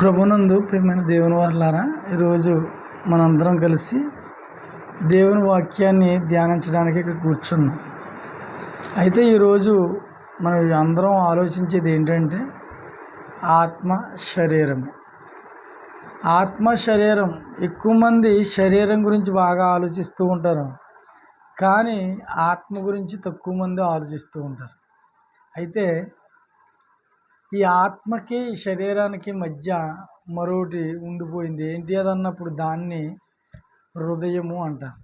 ప్రభునందు ప్రియమైన దేవుని వాళ్ళారా ఈరోజు మనందరం కలిసి దేవుని వాక్యాన్ని ధ్యానించడానికి ఇక్కడ కూర్చున్నాం. అయితే ఈరోజు మనం అందరం ఆలోచించేది ఏంటంటే ఆత్మ శరీరం. ఆత్మ శరీరం ఎక్కువ మంది శరీరం గురించి బాగా ఆలోచిస్తూ ఉంటారు. కానీ ఆత్మ గురించి తక్కువ మంది ఆలోచిస్తూ ఉంటారు. అయితే ఈ ఆత్మకి ఈ శరీరానికి మధ్య మరొకటి ఉండిపోయింది. ఏంటి అది అన్నప్పుడు దాన్ని హృదయము అంటారు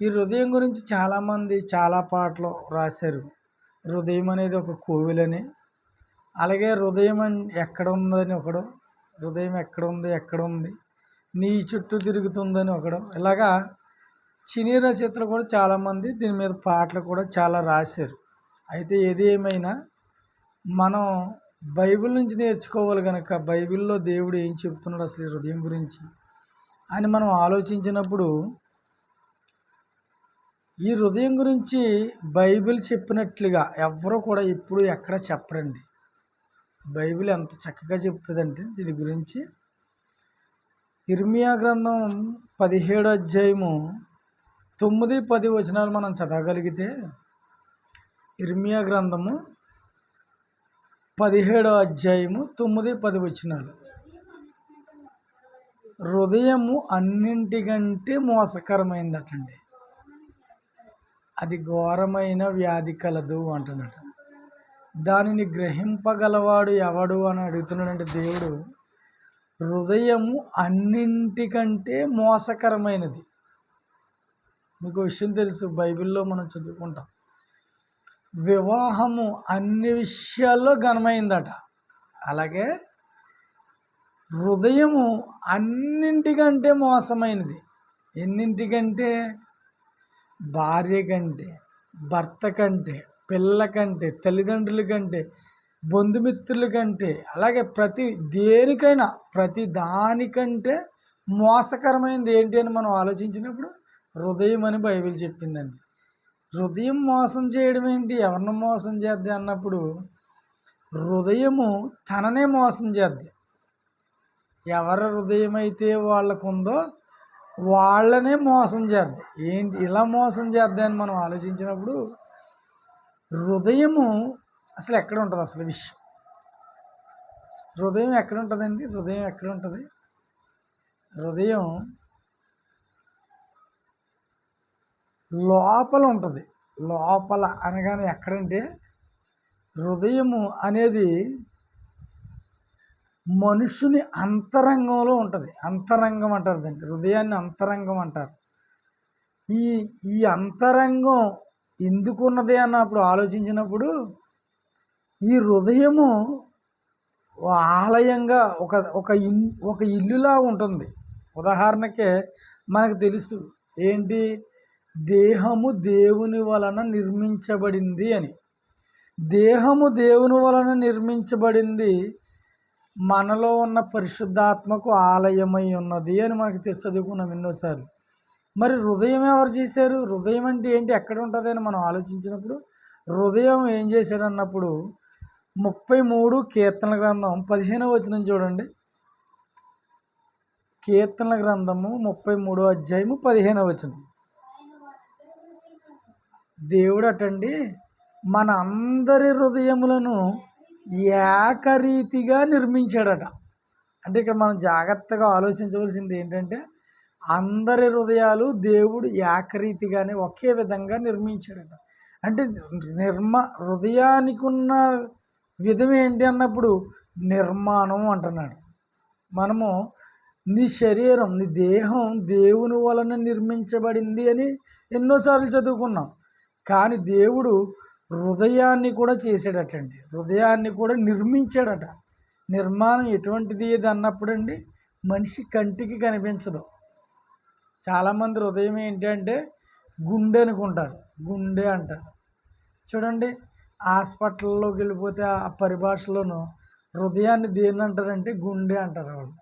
ఈ హృదయం గురించి చాలామంది చాలా పాటలు రాశారు. హృదయం అనేది ఒక కోవిలని అలాగే హృదయం అని ఎక్కడ ఉందని ఒకడు హృదయం ఎక్కడ ఉంది ఎక్కడ ఉంది నీ చుట్టూ తిరుగుతుందని ఒకడు. ఇలాగా చినీ రచయితలు కూడా చాలామంది దీని మీద పాటలు కూడా చాలా రాశారు. అయితే ఏది ఏమైనా మనం బైబిల్ నుంచి నేర్చుకోవాలి కనుక బైబిల్లో దేవుడు ఏం చెప్తున్నాడు అసలు ఈ హృదయం గురించి? అని మనం ఆలోచించినప్పుడు ఈ హృదయం గురించి బైబిల్ చెప్పినట్లుగా ఎవరు కూడా ఇప్పుడు ఎక్కడ చెప్పరండి. బైబిల్ ఎంత చక్కగా చెప్తుందంటే దీని గురించి ఇర్మియా గ్రంథం పదిహేడు అధ్యాయము తొమ్మిది పది వచనాలు మనం చదవగలిగితే ఇర్మియా గ్రంథము పదిహేడో అధ్యాయము తొమ్మిది పది వచ్చినాడు హృదయము అన్నింటికంటే మోసకరమైందటండి. అది ఘోరమైన వ్యాధి కలదు అంటున్నాడు. దానిని గ్రహింపగలవాడు ఎవడు అని అడుగుతున్నాడంటే దేవుడు హృదయము అన్నింటికంటే మోసకరమైనది. మీకు విషయం తెలుసు బైబిల్లో మనం చదువుకుంటాం. వివాహము అన్ని విషయాల్లో ఘనమైందట. అలాగే హృదయము అన్నింటికంటే మోసమైనది. ఎన్నింటికంటే? భార్య కంటే భర్త కంటే పిల్ల కంటే తల్లిదండ్రుల కంటే బంధుమిత్రుల కంటే అలాగే ప్రతి దేనికైనా ప్రతి దానికంటే మోసకరమైనది ఏంటి అని మనం ఆలోచించినప్పుడు హృదయం అని బైబిల్ చెప్పిందండి. హృదయం మోసం చేయడం ఏంటి? ఎవరిని మోసం చేద్ది అన్నప్పుడు హృదయము తననే మోసం చేద్ది. ఎవరి హృదయం అయితే వాళ్ళకు ఉందో వాళ్ళనే మోసం చేద్ది. ఏంటి? ఇలా మోసం చేద్ది అని మనం ఆలోచించినప్పుడు హృదయము అసలు ఎక్కడ ఉంటుంది అసలు విషయం? హృదయం ఎక్కడ ఉంటుందండి? హృదయం ఎక్కడ ఉంటుంది? హృదయం లోపల ఉంటుంది లోపల అనగానే ఎక్కడంటే హృదయము అనేది మనుషుని అంతరంగంలో ఉంటుంది. అంతరంగం అంటారు దాన్ని. హృదయాన్ని అంతరంగం అంటారు. ఈ ఈ అంతరంగం ఎందుకు ఉన్నది అన్నప్పుడు ఆలోచించినప్పుడు ఈ హృదయము ఆలయంగా ఒక ఒక ఇన్ ఒక ఇల్లులా ఉంటుంది. ఉదాహరణకే మనకు తెలుసు. ఏంటి? దేహము దేవుని వలన నిర్మించబడింది అని. దేహము దేవుని వలన నిర్మించబడింది మనలో ఉన్న పరిశుద్ధాత్మకు ఆలయమై ఉన్నది అని మనకి తె- చదువుకున్నాం ఎన్నోసార్లు. మరి హృదయం ఎవరు చేశారు? హృదయం అంటే ఏంటి? ఎక్కడ ఉంటుంది అని మనం ఆలోచించినప్పుడు హృదయం ఏం చేశాడు అన్నప్పుడు ముప్పై మూడు కీర్తన గ్రంథం పదిహేనవ వచనం చూడండి. కీర్తన గ్రంథము ముప్పై మూడో అధ్యాయము పదిహేనవ వచనం. దేవుడు అటండి మన అందరి హృదయములను ఏకరీతిగా నిర్మించాడట. అంటే ఇక్కడ మనం జాగ్రత్తగా ఆలోచించవలసింది ఏంటంటే అందరి హృదయాలు దేవుడు ఏకరీతిగానే ఒకే విధంగా నిర్మించాడట. అంటే నిర్మ హృదయానికి ఉన్న విధం ఏంటి అన్నప్పుడు నిర్మాణం అంటున్నాడు. మనము నీ శరీరం నీ దేహం దేవుని వలన నిర్మించబడింది అని ఎన్నోసార్లు చదువుకున్నాం. కానీ దేవుడు హృదయాన్ని కూడా చేసాడటండి హృదయాన్ని కూడా నిర్మించాడట. నిర్మాణం ఎటువంటిది ఏది అన్నప్పుడు అండి మనిషి కంటికి కనిపించదు. చాలామంది హృదయం ఏంటంటే గుండె అనుకుంటారు. గుండె అంటారు. చూడండి హాస్పిటల్లోకి వెళ్ళిపోతే ఆ పరిభాషలోనూ హృదయాన్ని దేన్ని అంటారంటే గుండె అంటారు వాళ్ళు.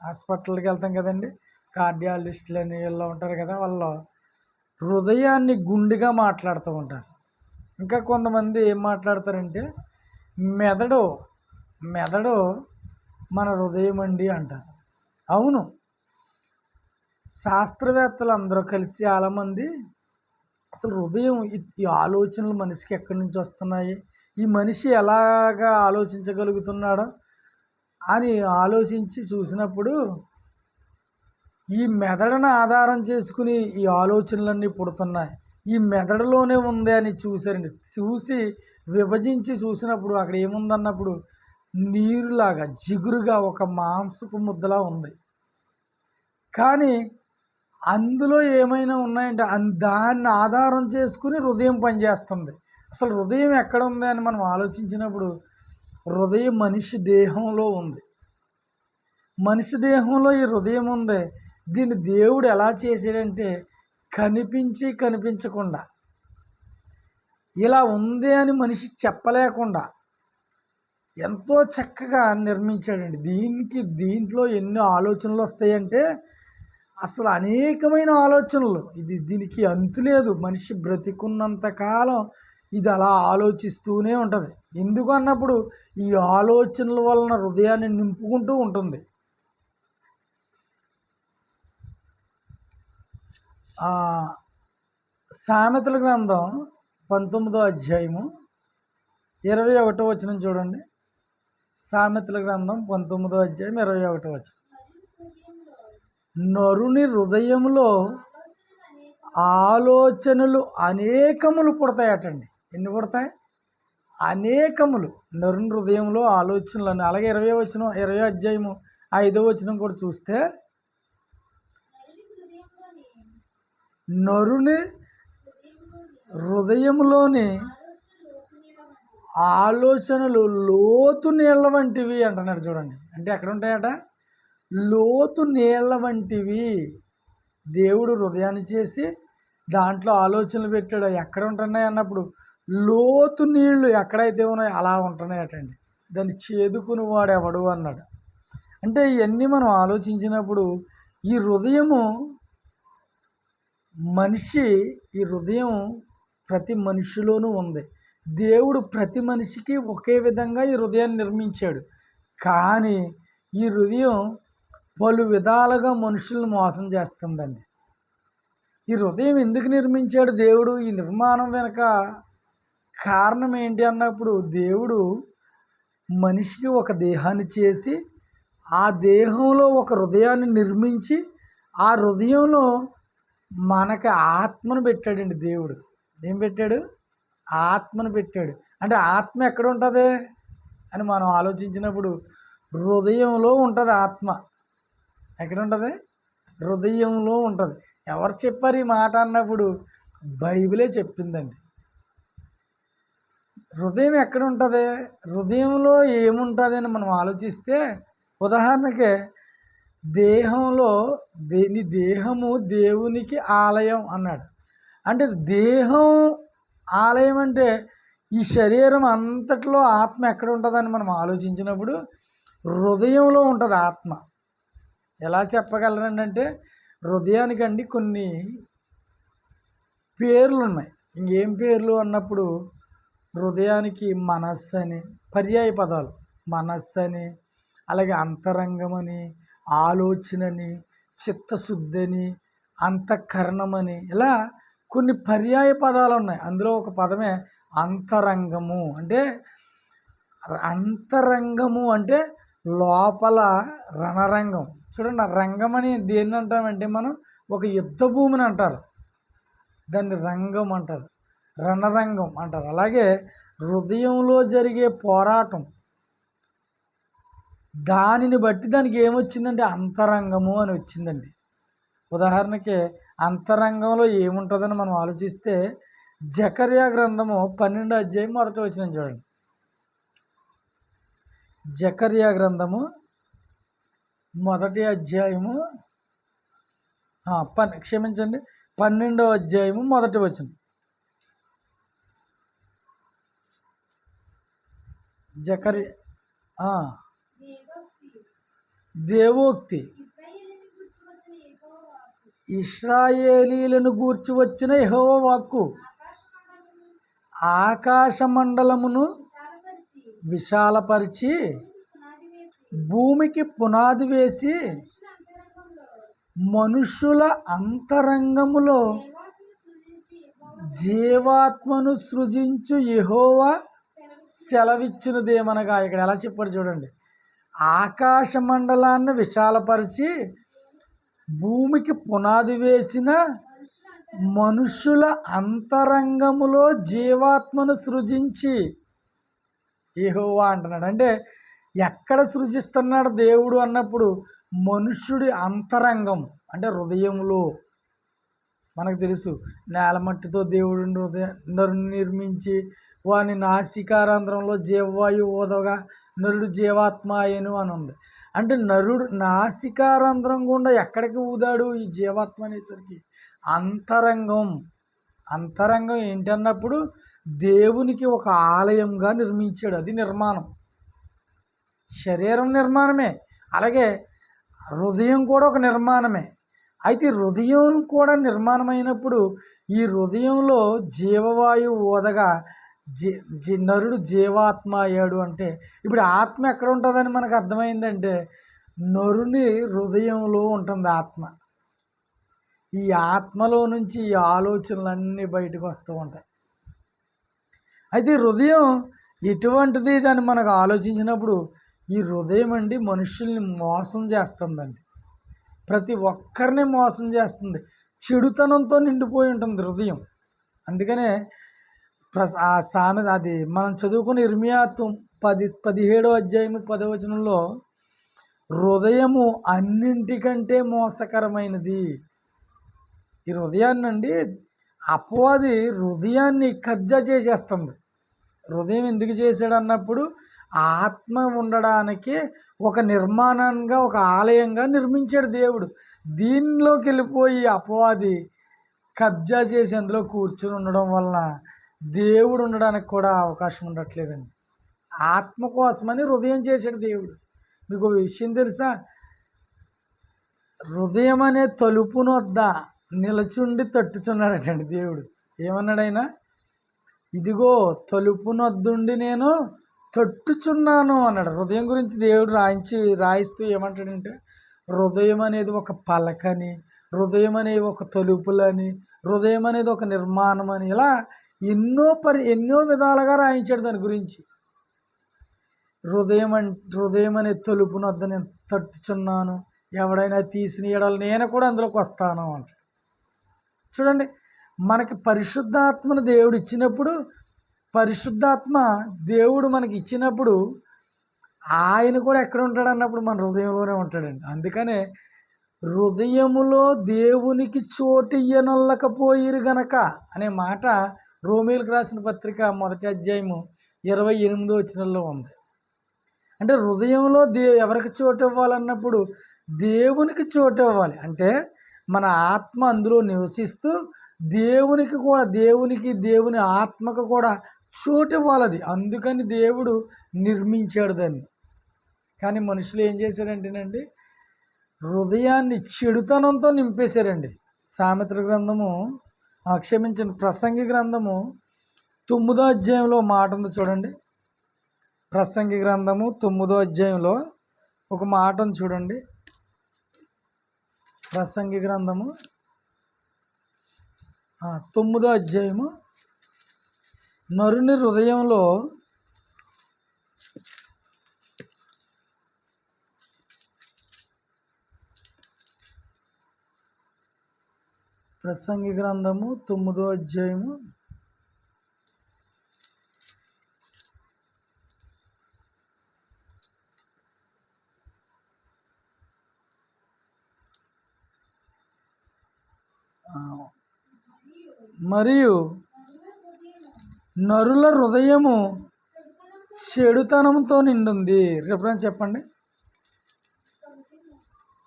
హాస్పిటల్కి వెళ్తాం కదండి. కార్డియాలజిస్టులు అని వీళ్ళు ఉంటారు కదా వాళ్ళు హృదయాన్ని గుండెగా మాట్లాడుతూ ఉంటారు. ఇంకా కొంతమంది ఏం మాట్లాడతారంటే మెదడు మెదడు మన హృదయం అండి అంటారు. అవును. శాస్త్రవేత్తలు అందరూ కలిసి చాలామంది అసలు హృదయం ఈ- ఈ ఆలోచనలు మనిషికి ఎక్కడి నుంచి వస్తున్నాయి? ఈ మనిషి ఎలాగా ఆలోచించగలుగుతున్నాడో అని ఆలోచించి చూసినప్పుడు ఈ మెదడును ఆధారం చేసుకుని ఈ ఆలోచనలన్నీ పుడుతున్నాయి. ఈ మెదడులోనే ఉంది అని చూశారండి. చూసి విభజించి చూసినప్పుడు అక్కడ ఏముందన్నప్పుడు నీరులాగా జిగురుగా ఒక మాంసపు ముద్దలా ఉంది. కానీ అందులో ఏమైనా ఉన్నాయంటే దాన్ని ఆధారం చేసుకుని హృదయం పనిచేస్తుంది. అసలు హృదయం ఎక్కడ ఉంది అని మనం ఆలోచించినప్పుడు హృదయం మనిషి దేహంలో ఉంది. మనిషి దేహంలో ఈ హృదయం ఉంది. దీన్ని దేవుడు ఎలా చేశాడంటే కనిపించి కనిపించకుండా ఇలా ఉంది అని మనిషి చెప్పలేకుండా ఎంతో చక్కగా నిర్మించాడండి. దీనికి దీంట్లో ఎన్ని ఆలోచనలు వస్తాయంటే అసలు అనేకమైన ఆలోచనలు. ఇది దీనికి అంతు లేదు. మనిషి బ్రతికున్నంత కాలం ఇది అలా ఆలోచిస్తూనే ఉంటుంది. ఎందుకు అన్నప్పుడు ఈ ఆలోచనల వలన హృదయాన్ని నింపుకుంటూ ఉంటుంది ఆ, సామెతల గ్రంథం పంతొమ్మిదో అధ్యాయము ఇరవై ఒకటో వచనం చూడండి. సామెతల గ్రంథం పంతొమ్మిదో అధ్యాయం ఇరవై ఒకటో వచనం. నరుని హృదయంలో ఆలోచనలు అనేకములు పుడతాయటండి. ఎన్ని పుడతాయి? అనేకములు. నరుని హృదయంలో ఆలోచనలు అని అలాగే ఇరవై వచనం ఇరవై అధ్యాయము ఐదో వచనం కూడా చూస్తే నరుని హృదయంలోని ఆలోచనలు లోతు నీళ్ళ వంటివి అంటున్నాడు చూడండి. అంటే ఎక్కడ ఉంటాయట? లోతు నీళ్ళ వంటివి. దేవుడు హృదయాన్ని చేసి దాంట్లో ఆలోచనలు పెట్టాడు. ఎక్కడ ఉంటున్నాయి అన్నప్పుడు లోతు నీళ్ళు ఎక్కడైతే ఉన్నాయో అలా ఉంటున్నాయటండి. దాన్ని చేదుకుని వాడు ఎవడు అన్నాడు. అంటే ఇవన్నీ మనం ఆలోచించినప్పుడు ఈ హృదయము మనిషి ఈ హృదయం ప్రతి మనిషిలోనూ ఉంది. దేవుడు ప్రతి మనిషికి ఒకే విధంగా ఈ హృదయాన్ని నిర్మించాడు. కానీ ఈ హృదయం పలు విధాలుగా మనుషులను మోసం చేస్తుందండి. ఈ హృదయం ఎందుకు నిర్మించాడు దేవుడు? ఈ నిర్మాణం వెనుక కారణం ఏంటి అన్నప్పుడు దేవుడు మనిషికి ఒక దేహాన్ని చేసి ఆ దేహంలో ఒక హృదయాన్ని నిర్మించి ఆ హృదయంలో మనకి ఆత్మను పెట్టాడండి దేవుడు. ఏం పెట్టాడు? ఆత్మను పెట్టాడు. అంటే ఆత్మ ఎక్కడ ఉంటుంది? అని మనం ఆలోచించినప్పుడు హృదయంలో ఉంటుంది ఆత్మ. ఎక్కడ ఉంటుంది? హృదయంలో ఉంటుంది. ఎవరు చెప్పారు ఈ మాట అన్నప్పుడు? బైబిలే చెప్పిందండి. హృదయం ఎక్కడ ఉంటుంది? హృదయంలో ఏముంటుంది అని మనం ఆలోచిస్తే ఉదాహరణకి దేహంలో దేని దేహము దేవునికి ఆలయం అన్నాడు. అంటే దేహం ఆలయం అంటే ఈ శరీరం అంతట్లో ఆత్మ ఎక్కడ ఉంటుందని మనం ఆలోచించినప్పుడు హృదయంలో ఉంటుంది ఆత్మ. ఎలా చెప్పగలరండి అంటే హృదయానికండి కొన్ని పేర్లు ఉన్నాయి ఇంకేం పేర్లు అన్నప్పుడు హృదయానికి మనస్సు అని పర్యాయ పదాలు మనస్సు అని అలాగే అంతరంగమని ఆలోచనని చిత్తశుద్ధి అంతఃకరణమని ఇలా కొన్ని పర్యాయ పదాలు ఉన్నాయి. అందులో ఒక పదమే అంతరంగము. అంటే అంతరంగము అంటే లోపల రణరంగం. చూడండి రంగం అని దేన్ని అంటామంటే మనం ఒక యుద్ధ భూమిని అంటారు. దాన్ని రంగం అంటారు. రణరంగం అంటారు. అలాగే హృదయంలో జరిగే పోరాటం. దానిని బట్టి దానికి ఏమొచ్చిందంటే అంతరంగము అని వచ్చిందండి. ఉదాహరణకి అంతరంగంలో ఏముంటుందని మనం ఆలోచిస్తే జకర్యా గ్రంథము పన్నెండు అధ్యాయం మొదట వచ్చిన చూడండి. జకర్యా గ్రంథము మొదటి అధ్యాయము పన్ క్షమించండి పన్నెండో అధ్యాయము మొదటి వచనం. జకరి దేవోక్తి. ఇస్రాయేలీలను గూర్చి వచ్చిన యెహోవా వాక్కు. ఆకాశ మండలమును విశాలపరిచి భూమికి పునాది వేసి మనుషుల అంతరంగములో జీవాత్మను సృజించు యెహోవా సెలవిచ్చినదేమనగా ఇక్కడ ఎలా చెప్పాడు చూడండి. ఆకాశ మండలాన్ని విశాలపరిచి భూమికి పునాది వేసిన మనుషుల అంతరంగములో జీవాత్మను సృజించి ఏహోవా అంటున్నాడు. అంటే ఎక్కడ సృజిస్తున్నాడు దేవుడు అన్నప్పుడు మనుష్యుడి అంతరంగం అంటే హృదయంలో మనకు తెలుసు నేలమట్టితో దేవుడు హృదయం నిర్మించి వాని నాసికారంధ్రంలో జీవవాయువు ఓదగా నరుడు జీవాత్మ అని ఉంది అంటే నరుడు నాసికారంధ్రం గుండా ఎక్కడికి ఊదాడు ఈ జీవాత్మ అనేసరికి? అంతరంగం. అంతరంగం ఏంటన్నప్పుడు దేవునికి ఒక ఆలయంగా నిర్మించాడు. అది నిర్మాణం. శరీరం నిర్మాణమే. అలాగే హృదయం కూడా ఒక నిర్మాణమే. అయితే హృదయం కూడా నిర్మాణమైనప్పుడు ఈ హృదయంలో జీవవాయువు ఓదగా జీ జీ నరుడు జీవాత్మ అయ్యాడు అంటే ఇప్పుడు ఆత్మ ఎక్కడ ఉంటుందని మనకు అర్థమైందంటే నరుని హృదయంలో ఉంటుంది ఆత్మ. ఈ ఆత్మలో నుంచి ఈ ఆలోచనలన్నీ బయటకు వస్తూ ఉంటాయి. అయితే హృదయం ఎటువంటిది దాన్ని మనకు ఆలోచించినప్పుడు ఈ హృదయం అండి మనుషుల్ని మోసం చేస్తుందండి. ప్రతి ఒక్కరిని మోసం చేస్తుంది. చెడుతనంతో నిండిపోయి ఉంటుంది హృదయం. అందుకనే ఆ సామెత అది. మనం చదువుకున్న ఇర్మియా పది పదిహేడో అధ్యాయము పదవచనంలో హృదయము అన్నింటికంటే మోసకరమైనది. ఈ హృదయాన్ని అండి అపవాది హృదయాన్ని కబ్జా చేసేస్తుంది. హృదయం ఎందుకు చేశాడు? అన్నప్పుడు ఆత్మ ఉండడానికి ఒక నిర్మాణంగా ఒక ఆలయంగా నిర్మించాడు దేవుడు. దీనిలోకి వెళ్ళిపోయి అపవాది కబ్జా చేసి అందులో కూర్చుని ఉండడం వలన దేవుడు ఉండడానికి కూడా అవకాశం ఉండట్లేదండి. ఆత్మ కోసమని హృదయం చేశాడు దేవుడు. మీకు విషయం తెలుసా? హృదయం అనే తలుపును వద్ద నిలచుండి తట్టుచున్నాడటండి దేవుడు. ఏమన్నాడైనా ఇదిగో తలుపునొద్దుండి నేను తట్టుచున్నాను అన్నాడు. హృదయం గురించి దేవుడు రాయించి రాయిస్తూ ఏమంటాడంటే హృదయం అనేది ఒక పలకని హృదయం అనేది ఒక తలుపులని హృదయం అనేది ఒక నిర్మాణం అని ఇలా ఎన్నో పరి ఎన్నో విధాలుగా రాయించాడు దాని గురించి. హృదయం హృదయం అనే తలుపునొద్ద నేను తట్టుచున్నాను. ఎవడైనా తీసిన ఎడలు నేను కూడా అందులోకి వస్తాను అంటాడు. చూడండి మనకి పరిశుద్ధాత్మను దేవుడు ఇచ్చినప్పుడు పరిశుద్ధాత్మ దేవుడు మనకి ఇచ్చినప్పుడు ఆయన కూడా ఎక్కడ ఉంటాడు అన్నప్పుడు మన హృదయంలోనే ఉంటాడండి. అందుకనే హృదయములో దేవునికి చోటు ఇయ్యనొల్లకపోయిరు గనక అనే మాట రోమిలకు రాసిన పత్రిక మొదటి అధ్యాయము ఇరవై ఎనిమిదో వచనంలో ఉంది. అంటే హృదయంలో దే ఎవరికి చోటు ఇవ్వాలన్నప్పుడు దేవునికి చోటు ఇవ్వాలి. అంటే మన ఆత్మ అందులో నివసిస్తూ దేవునికి కూడా దేవునికి దేవుని ఆత్మకు కూడా చోటు ఇవ్వాలి అది అందుకని దేవుడు నిర్మించాడు దాన్ని. కానీ మనుషులు ఏం చేశారంటేనండి హృదయాన్ని చెడుతనంతో నింపేశారండి. సామెత్ర గ్రంథము క్షమించండి ప్రసంగి గ్రంథము తొమ్మిదో అధ్యాయంలో మాట ఉంది చూడండి. ప్రసంగి గ్రంథము తొమ్మిదో అధ్యాయంలో ఒక మాట ఉంది చూడండి. ప్రసంగి గ్రంథము తొమ్మిదో అధ్యాయము నరుని హృదయంలో ప్రసంగి గ్రంథము తొమ్మిదో అధ్యాయము. మరియు నరుల హృదయము చెడుతనంతో నిండుంది. రిఫరెన్స్ చెప్పండి.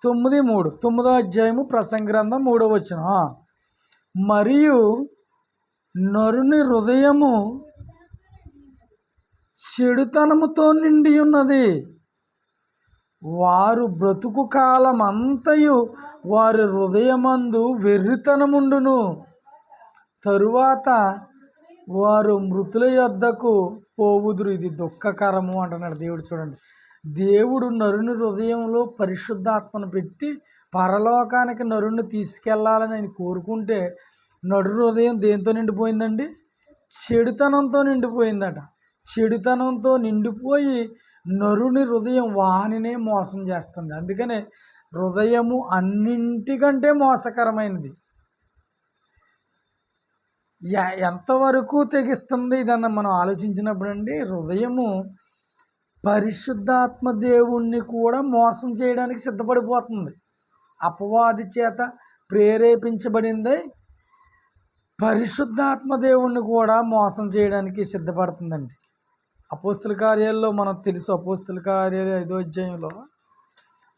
తొమ్మిది మూడు తొమ్మిదో అధ్యాయము ప్రసంగ గ్రంథం మూడో వచ్చిన మరియు నరుని హృదయము చెడుతనముతో నిండి ఉన్నది వారు బ్రతుకు కాలం అంతయు వారి హృదయమందు వెర్రితనముండును. తరువాత వారు మృతుల యొద్దకు పోవుదురు. ఇది దుఃఖకరము అంటున్నాడు దేవుడు. చూడండి. దేవుడు నరుని హృదయంలో పరిశుద్ధాత్మను పెట్టి పరలోకానికి నరుణ్ణి తీసుకెళ్ళాలని ఆయన కోరుకుంటే నడు హృదయం దేంతో నిండిపోయిందండి? చెడుతనంతో నిండిపోయిందట. చెడుతనంతో నిండిపోయి నరుని హృదయం వానినే మోసం చేస్తుంది. అందుకనే హృదయము అన్నింటికంటే మోసకరమైనది. ఎంతవరకు తెగిస్తుంది ఇదన్న మనం ఆలోచించినప్పుడు అండి హృదయము పరిశుద్ధాత్మ దేవుణ్ణి కూడా మోసం చేయడానికి సిద్ధపడిపోతుంది. అపవాది చేత ప్రేరేపించబడింది. పరిశుద్ధాత్మ దేవుణ్ణి కూడా మోసం చేయడానికి సిద్ధపడుతుందండి. అపోస్తుల కార్యాల్లో మనకు తెలుసు అపోస్తుల కార్యాలు ఐదో అధ్యాయంలో.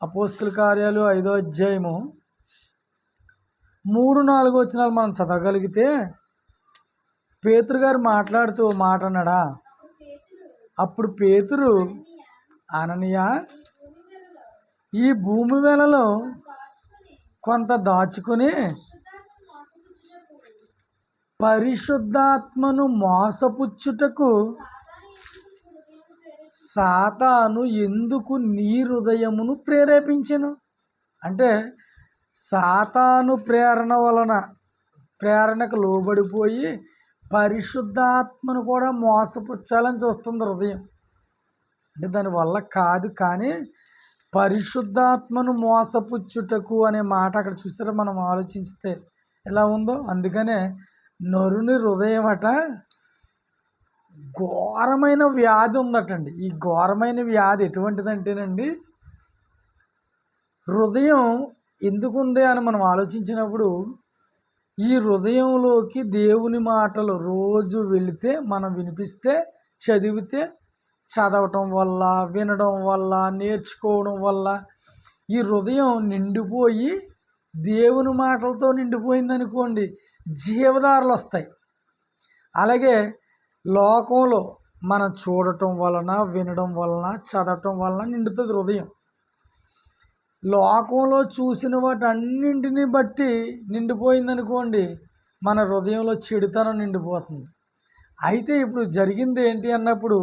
అపోస్తుల కార్యాలు ఐదో అధ్యాయము. మూడు నాలుగు వచనాలు మనం చదవగలిగితే పేతురు గారు మాట్లాడుతూ మాట అన్నాడా? అప్పుడు పేతురు అననీయ ఈ భూమి వేళలో కొంత దాచుకొని పరిశుద్ధాత్మను మోసపుచ్చుటకు సాతాను ఎందుకు నీ హృదయమును ప్రేరేపించను? అంటే సాతాను ప్రేరణ వలన ప్రేరణకు లోబడిపోయి పరిశుద్ధాత్మను కూడా మోసపుచ్చాలని చూస్తుంది హృదయం. అంటే దానివల్ల కాదు కానీ పరిశుద్ధాత్మను మోసపుచ్చుటకు అనే మాట అక్కడ చూస్తే మనం ఆలోచిస్తే ఎలా ఉందో? అందుకనే నరుని హృదయం అట ఘోరమైన వ్యాధి ఉందటండి. ఈ ఘోరమైన వ్యాధి ఎటువంటిదంటేనండి హృదయం ఎందుకు ఉంది అని మనం ఆలోచించినప్పుడు ఈ హృదయంలోకి దేవుని మాటలు రోజు వెళితే మనం వినిపిస్తే చదివితే చదవటం వల్ల వినడం వల్ల నేర్చుకోవడం వల్ల ఈ హృదయం నిండిపోయి దేవుని మాటలతో నిండిపోయింది అనుకోండి జీవదారులు వస్తాయి. అలాగే లోకంలో మనం చూడటం వలన వినడం వలన చదవటం వలన నిండుతుంది హృదయం. లోకంలో చూసిన వాటన్నింటిని బట్టి నిండిపోయింది అనుకోండి మన హృదయంలో చెడుతనం నిండిపోతుంది. అయితే ఇప్పుడు జరిగింది ఏంటి అన్నప్పుడు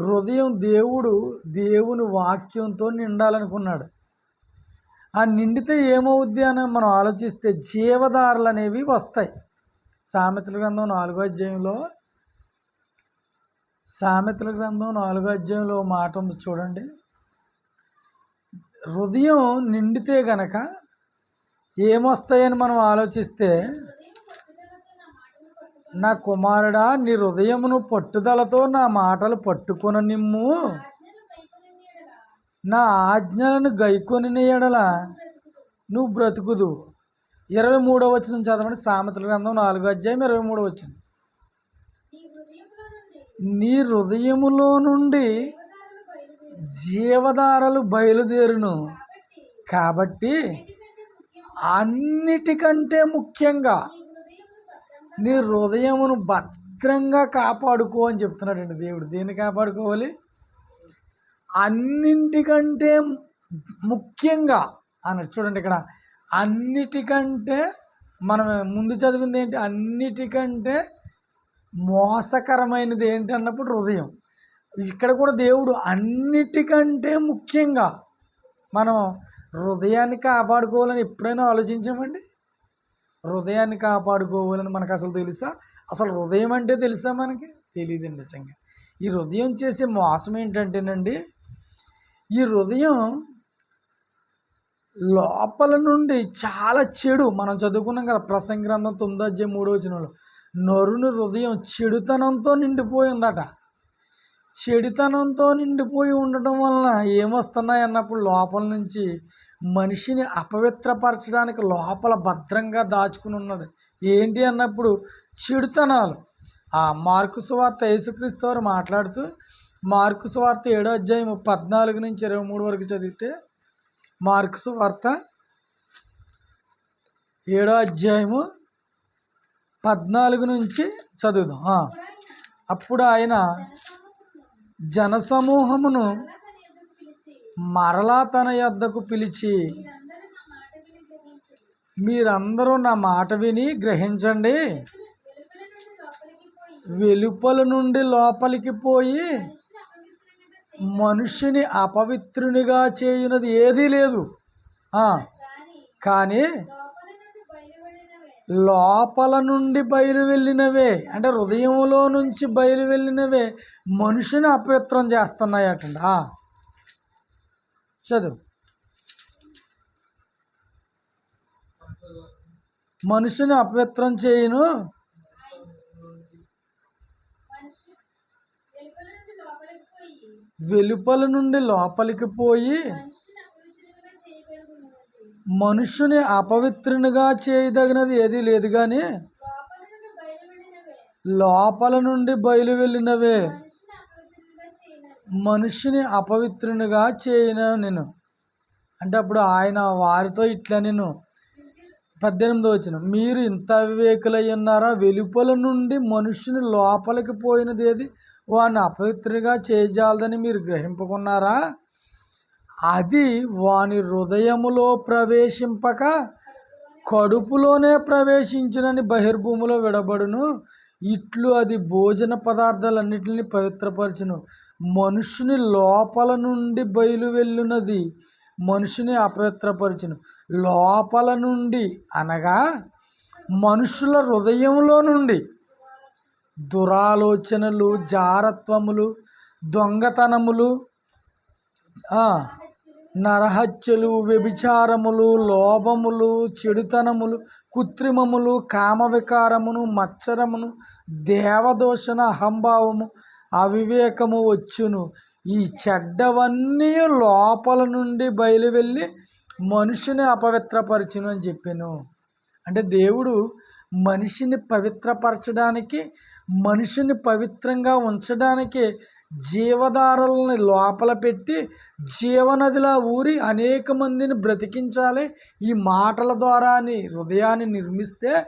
హృదయం దేవుడు దేవుని వాక్యంతో నిండాలనుకున్నాడు. ఆ నిండితే ఏమవుద్ది అని మనం ఆలోచిస్తే జీవధారలు అనేవి వస్తాయి. సామెతల గ్రంథం నాలుగో అధ్యాయంలో సామెతల గ్రంథం నాలుగో అధ్యాయంలో మాట ఉంది చూడండి. హృదయం నిండితే గనక ఏమొస్తాయని మనం ఆలోచిస్తే నా కుమారుడా నీ హృదయమును పట్టుదలతో నా మాటలు పట్టుకొన నిమ్ము. నా ఆజ్ఞలను గైకొని ఎడల నువ్వు బ్రతుకుదు. ఇరవై మూడో వచ్చిన చదవండి. సామెతల గ్రంథం నాలుగో అధ్యాయం ఇరవై మూడో వచ్చిన నీ హృదయములో నుండి జీవధారలు బయలుదేరును. కాబట్టి అన్నిటికంటే ముఖ్యంగా నీ హృదయమును భద్రంగా కాపాడుకో అని చెప్తున్నాడండి దేవుడు. దేన్ని కాపాడుకోవాలి? అన్నింటికంటే ముఖ్యంగా అన్నట్టు చూడండి ఇక్కడ. అన్నిటికంటే మనం ముందు చదివింది ఏంటి? అన్నిటికంటే మోసకరమైనది ఏంటి అన్నప్పుడు హృదయం. ఇక్కడ కూడా దేవుడు అన్నిటికంటే ముఖ్యంగా మనం హృదయాన్ని కాపాడుకోవాలని ఎప్పుడైనా ఆలోచించామండి? హృదయాన్ని కాపాడుకోవాలని మనకు అసలు తెలుసా? అసలు హృదయం అంటే తెలుసా మనకి? తెలియదండి నిజంగా. ఈ హృదయం చేసే మోసం ఏంటంటేనండి ఈ హృదయం లోపల నుండి చాలా చెడు మనం చదువుకున్నాం కదా ప్రసంగ గ్రంథం తొమ్మిదో అధ్యాయం మూడో వచనంలో నరుని హృదయం చెడుతనంతో నిండిపోయిందట. చెడుతనంతో నిండిపోయి ఉండటం వలన ఏమొస్తున్నాయి అన్నప్పుడు లోపల నుంచి మనిషిని అపవిత్రపరచడానికి లోపల భద్రంగా దాచుకుని ఉన్నది. ఏంటి అన్నప్పుడు చెడుతనాలు. ఆ మార్కు సువార్త యేసుక్రీస్తు వారు మాట్లాడుతూ మార్కు సువార్త ఏడో అధ్యాయం పద్నాలుగు నుంచి ఇరవై మూడు వరకు చదివితే మార్కు సువార్త ఏడో అధ్యాయము పద్నాలుగు నుంచి చదువుదాం. అప్పుడు ఆయన జనసమూహమును మరలా తన యొద్దకు పిలిచి మీరందరూ నా మాట విని గ్రహించండి. వెలుపల నుండి లోపలికి పోయి మనుష్యుని అపవిత్రునిగా చేయునది ఏదీ లేదు. కానీ లోపల నుండి బయలు వెళ్ళినవే అంటే హృదయంలో నుంచి బయలు వెళ్ళినవే మనుషుని అపవిత్రం చేస్తున్నాయటండి. చదువు. మనుషుని అపవిత్రం చేయును. వెలుపల నుండి లోపలికి పోయి మనుషుని అపవిత్రునిగా చేయదగినది ఏదీ లేదు కానీ లోపల నుండి బయలు వెళ్ళినవే. మనుషుని అపవిత్రునిగా చేయను నేను అంటే అప్పుడు ఆయన వారితో ఇట్లా నేను పద్దెనిమిదో వచ్చిన మీరు ఇంత వివేకులై ఉన్నారా? వెలుపల నుండి మనుషుని లోపలికి పోయినది ఏది? వాడిని అపవిత్రునిగా చేయజాలదని మీరు గ్రహింపుకున్నారా? అది వాని హృదయములో ప్రవేశింపక కడుపులోనే ప్రవేశించునని బహిర్భూమిలో విడబడును. ఇట్లు అది భోజన పదార్థాలన్నిటిని పవిత్రపరచును. మనుషుని లోపల నుండి బయలు వెళ్ళునది మనుషుని అపవిత్రపరచును. లోపల నుండి అనగా మనుషుల హృదయంలో నుండి. దురాలోచనలు జారత్వములు దొంగతనములు నరహత్యలు వ్యభిచారములు లోభములు చెడుతనములు కృత్రిమములు కామవికారమును మత్సరమును దేవదోషణ అహంభావము అవివేకము వచ్చును. ఈ చెడ్డవన్నీ లోపల నుండి బయలు వెళ్ళి మనుషుని అపవిత్రపరచును అని చెప్పాను. అంటే దేవుడు మనిషిని పవిత్రపరచడానికి మనిషిని పవిత్రంగా ఉంచడానికి జీవధారల్ని లోపల పెట్టి జీవనదిలా ఊరి అనేక మందిని బ్రతికించాలి. ఈ మాటల ద్వారా అని హృదయాన్ని నిర్మిస్తే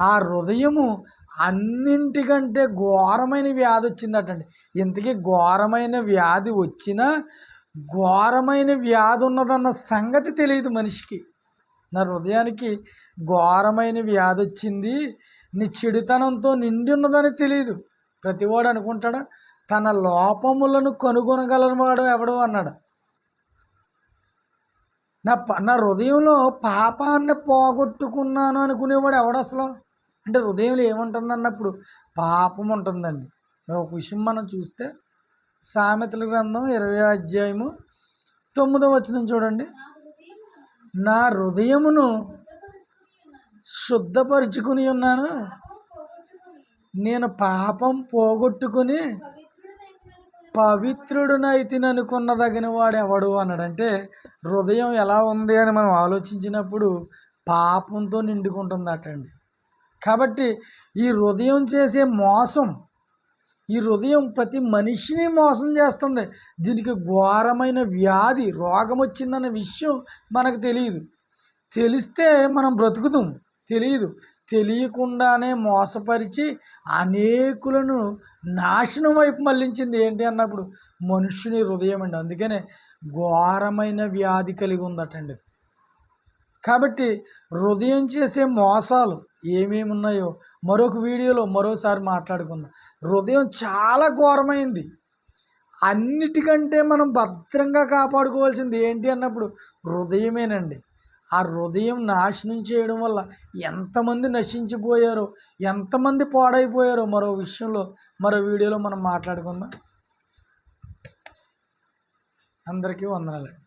ఆ హృదయము అన్నింటికంటే ఘోరమైన వ్యాధి వచ్చిందటండి. ఇంతకీ ఘోరమైన వ్యాధి వచ్చినా ఘోరమైన వ్యాధి ఉన్నదన్న సంగతి తెలియదు మనిషికి. నా హృదయానికి ఘోరమైన వ్యాధి వచ్చింది నీ చెడుతనంతో నిండి ఉన్నదని తెలియదు. ప్రతివాడు అనుకుంటాడా? తన లోపములను కనుగొనగలవాడు ఎవడు అన్నాడు. నా ప నా హృదయంలో పాపాన్ని పోగొట్టుకున్నాను అనుకునేవాడు ఎవడు అసలు? అంటే హృదయంలో ఏముంటుంది అన్నప్పుడు పాపం ఉంటుందండి. మరి ఒక విషయం మనం చూస్తే సామెతల గ్రంథం ఇరవై అధ్యాయము తొమ్మిదో వచ్చిన చూడండి. నా హృదయమును శుద్ధపరుచుకుని ఉన్నాను. నేను పాపం పోగొట్టుకుని పవిత్రుడునైతిని అనుకున్నదగిన వాడు ఎవడు అన్నాడంటే హృదయం ఎలా ఉంది అని మనం ఆలోచించినప్పుడు పాపంతో నిండుకుంటుందటండి. కాబట్టి ఈ హృదయం చేసే మోసం ఈ హృదయం ప్రతి మనిషిని మోసం చేస్తుంది. దీనికి ఘోరమైన వ్యాధి రోగం వచ్చిందన్న విషయం మనకు తెలియదు. తెలిస్తే మనం బ్రతుకుతాం తెలియదు. తెలియకుండానే మోసపరిచి అనేకులను నాశనం వైపు మళ్ళించింది ఏంటి అన్నప్పుడు మనుషుని హృదయం అండి. అందుకనే ఘోరమైన వ్యాధి కలిగి ఉందటండి. కాబట్టి హృదయం చేసే మోసాలు ఏమేమి ఉన్నాయో మరొక వీడియోలో మరోసారి మాట్లాడుకుందాం. హృదయం చాలా ఘోరమైంది. అన్నిటికంటే మనం భద్రంగా కాపాడుకోవాల్సింది ఏంటి అన్నప్పుడు హృదయమేనండి. ఆ హృదయం నాశనం చేయడం వల్ల ఎంతమంది నశించిపోయారో ఎంతమంది పాడైపోయారో మరో విషయంలో మరో వీడియోలో మనం మాట్లాడుకుందాం. అందరికీ వందనాలు.